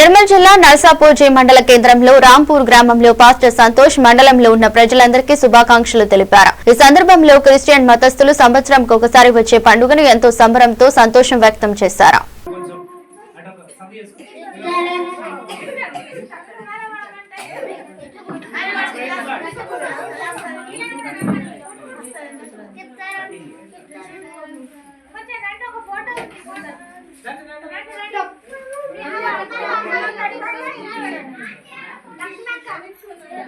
నిర్మల్ జిల్లా నర్సాపూర్ జే మండల కేంద్రంలో రాంపూర్ గ్రామంలో పాస్టర్ సంతోష్ మండలంలో ఉన్న ప్రజలందరికీ శుభాకాంక్షలు తెలిపారు. ఈ సందర్భంలో క్రిస్టియన్ మతస్థులు సంవత్సరంకు ఒకసారి వచ్చే పండుగను ఎంతో సంబరంతో సంతోషం వ్యక్తం చేశారు. ఒక ఫోటో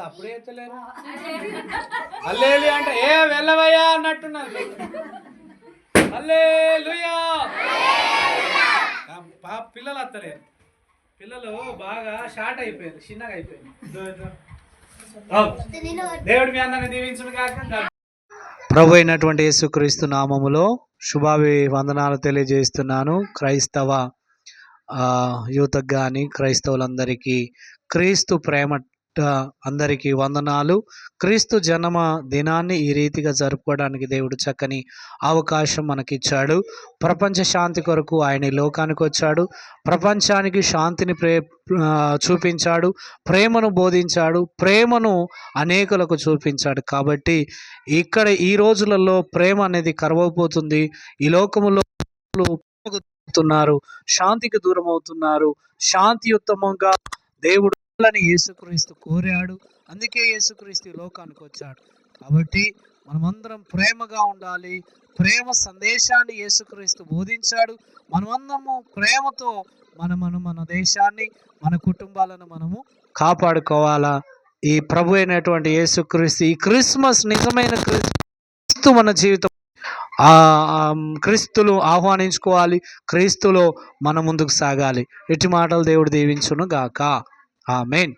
అప్పుడే ఎత్తలేరు. హల్లేలు అంటే ఏ వెళ్ళవయ్యా అన్నట్టున్నది హల్లేలుయా పా- పిల్లలు వస్తలేరు పిల్లలు బాగా షార్ట్ అయిపోయారు చిన్నగా అయిపోయారు. దేవుడు మీ అందరిని దీవించును కాక ప్రభు అయినటువంటి యేసుక్రీస్తు నామములో శుభావి వందనాలు తెలియజేస్తున్నాను క్రైస్తవ యూతకు కానీ క్రైస్తవులందరికీ క్రీస్తు ప్రేమ అందరికీ వందనాలు. క్రీస్తు జన్మ దినాన్ని ఈ రీతిగా జరుపుకోవడానికి దేవుడు చక్కని అవకాశం మనకిచ్చాడు. ప్రపంచ శాంతి కొరకు ఆయన లోకానికి వచ్చాడు. ప్రపంచానికి శాంతిని ప్రే చూపించాడు. ప్రేమను బోధించాడు. ప్రేమను అనేకులకు చూపించాడు. కాబట్టి ఇక్కడ ఈ రోజులలో ప్రేమ అనేది కరువైపోతుంది. ఈ లోకములో శాంతికి దూరం అవుతున్నారు శాంతియుత్తమంగా దేవుడు అని యేసుక్రీస్తు కోరాడు. అందుకే యేసుక్రీస్తు లోకానికి వచ్చాడు. కాబట్టి మనమందరం ప్రేమగా ఉండాలి. ప్రేమ సందేశాన్ని యేసుక్రీస్తు బోధించాడు. మనమందరము ప్రేమతో మనమను మన దేశాన్ని మన కుటుంబాలను మనము కాపాడుకోవాలా. ఈ ప్రభు అయినటువంటి యేసుక్రీస్తు ఈ క్రిస్మస్ నిజమైన క్రీస్తు మన జీవితం. క్రీస్తులు ఆహ్వానించుకోవాలి. క్రీస్తులో మన ముందుకు సాగాలి. ఎట్టి మాటలు దేవుడు దీవించును గాక ஆமேன்